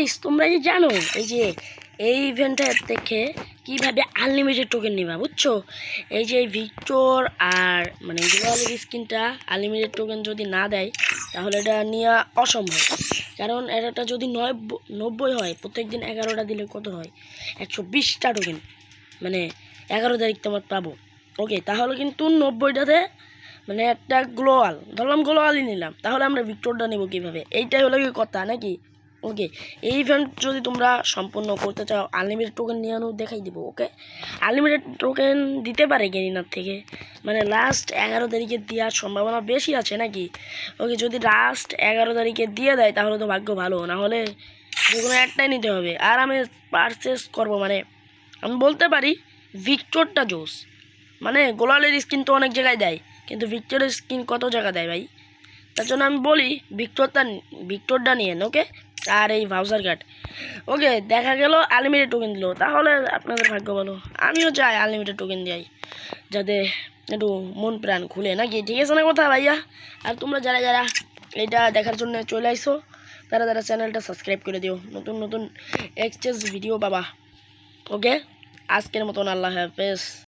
Guys তোমরা যে জানো? এই যে এই ইভেন্টটা থেকে কীভাবে আনলিমিটেড টোকেন নিবা, বুঝছ? এই যে ভিক্টর আর মানে গ্লোয়ালের স্কিনটা আনলিমিটেড টোকেন যদি না দেয়, তাহলে এটা নেওয়া অসম্ভব। কারণ এটা যদি নয় নব্বই হয় প্রত্যেক দিন এগারোটা দিলে কত হয়? একশো বিশটা টোকেন মানে এগারো তারিখ তোমার পাবো। ওকে তাহলে কিন্তু নব্বইটাতে মানে একটা গ্লোয়াল ধরলাম গ্লোয়ালই নিলাম। তাহলে আমরা ভিক্টরটা নেব কীভাবে? এইটাই হলো কি কথা, নাকি? ওকে এই ইভেন্ট যদি তোমরা সম্পূর্ণ করতে চাও আনলিমিটেড টোকেন নিয়ে দেখাই দিব ওকে আনলিমিটেড টোকেন দিতে পারে গেরিনার থেকে। মানে লাস্ট এগারো তারিখে দেওয়ার সম্ভাবনা বেশি আছে নাকি? ওকে যদি লাস্ট এগারো তারিখে দিয়ে দেয়, তাহলে তো ভাগ্য ভালো। না হলে যে কোনো একটাই নিতে হবে। আর আমি পারচেস করব মানে আমি বলতে পারি ভিক্টরটা জোস। মানে গোলালের স্কিন তো অনেক জায়গায় দেয়, কিন্তু ভিক্টরের স্কিন কত জায়গা দেয় ভাই? তার জন্য আমি বলি ভিক্টরটা ভিক্টরটা নিয়ে ওকে আর এই ভাউজার কার্ড। ওকে, দেখা গেল আনলিমিটেড টোকেন দিল। তাহলে আপনাদের ভাগ্য ভালো। আমিও চাই আনলিমিটেড টোকেন দিই যাতে একটু মন প্রাণ খুলে, নাকি? ঠিক আছে না কথা ভাইয়া? আর তোমরা যারা যারা এটা দেখার জন্য চলে আইসো, তারা তারা চ্যানেলটা সাবস্ক্রাইব করে দিও। নতুন নতুন এক্সচেঞ্জ ভিডিও পাবা। ওকে? আজকের মতন আল্লাহ হাফেজ।